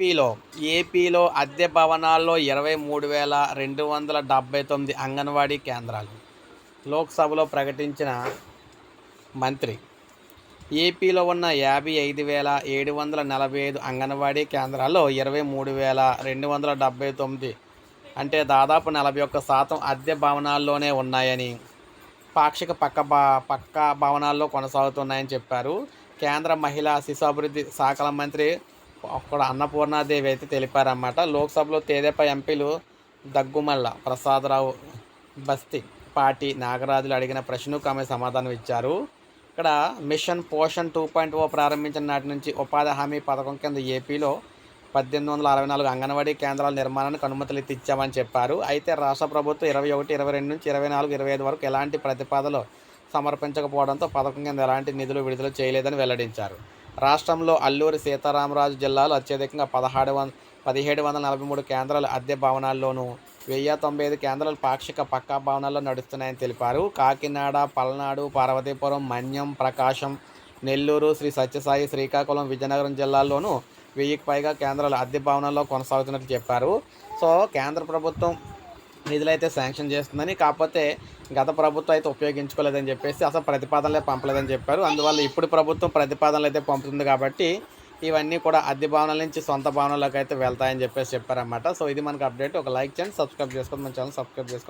ఏపీలో ఏపీలో అద్దె భవనాల్లో ఇరవై మూడు వేల రెండు వందల డెబ్బై తొమ్మిది అంగన్వాడీ కేంద్రాలు. లోక్సభలో ప్రకటించిన మంత్రి ఏపీలో ఉన్న యాభై ఐదు వేల ఏడు వందల నలభై ఐదు అంగన్వాడీ కేంద్రాల్లో ఇరవై మూడు వేల రెండు వందల డెబ్బై తొమ్మిది అంటే దాదాపు నలభై ఒక్క శాతం అద్దె భవనాల్లోనే ఉన్నాయని పాక్షిక పక్క భా పక్క భవనాల్లో కొనసాగుతున్నాయని చెప్పారు. కేంద్ర మహిళా శిశు అభివృద్ధి శాఖల మంత్రి అక్కడ అన్నపూర్ణాదేవి అయితే తెలిపారన్నమాట. లోక్సభలో తేదేపా ఎంపీలు దగ్గుమల్ల ప్రసాదరావు బస్తి పాటి నాగరాజులు అడిగిన ప్రశ్నకు ఆమె సమాధానం ఇచ్చారు. ఇక్కడ mission Poshan two point O ప్రారంభించిన నాటి నుంచి ఉపాధి హామీ పథకం కింద ఏపీలో పద్దెనిమిది వందల అరవై నాలుగు అంగన్వాడీ కేంద్రాల నిర్మాణానికి అనుమతులు ఇచ్చామని చెప్పారు. అయితే రాష్ట్ర ప్రభుత్వం ఇరవై ఒకటి ఇరవై రెండు నుంచి ఇరవై నాలుగు ఇరవై ఐదు వరకు ఎలాంటి ప్రతిపాదనలు సమర్పించకపోవడంతో పథకం కింద ఎలాంటి నిధులు విడుదల చేయలేదని వెల్లడించారు. రాష్ట్రంలో అల్లూరి సీతారామరాజు జిల్లాలో అత్యధికంగా పదహారు వంద పదిహేడు వందల నలభై మూడు కేంద్రాలు అద్దె భవనాల్లోనూ వెయ్యి తొంభై ఐదు కేంద్రాలు పాక్షిక పక్కా భవనాల్లో నడుస్తున్నాయని తెలిపారు. కాకినాడ పల్నాడు పార్వతీపురం మన్యం ప్రకాశం నెల్లూరు శ్రీ సత్యసాయి శ్రీకాకుళం విజయనగరం జిల్లాల్లోనూ వెయ్యికి పైగా కేంద్రాలు అద్దె భవనాల్లో కొనసాగుతున్నట్లు చెప్పారు. సో కేంద్ర ప్రభుత్వం నిధులైతే శాంక్షన్ చేస్తుందని కాకపోతే గత ప్రభుత్వం అయితే ఉపయోగించుకోలేదని చెప్పేసి అసలు ప్రతిపాదనలే పంపలేదని చెప్పారు. అందువల్ల ఇప్పుడు ప్రభుత్వం ప్రతిపాదనలు అయితే పంపుతుంది కాబట్టి ఇవన్నీ కూడా అద్దె భవనాల నుంచి సొంత భవనాలకు అయితే వెళ్తాయని చెప్పేసి చెప్పారన్నమాట. సో ఇది మనకు అప్డేట్. ఒక లైక్ చేయండి సబ్స్క్రైబ్ చేసుకోండి మన ఛానల్ సబ్స్క్రైబ్ చేసుకోండి.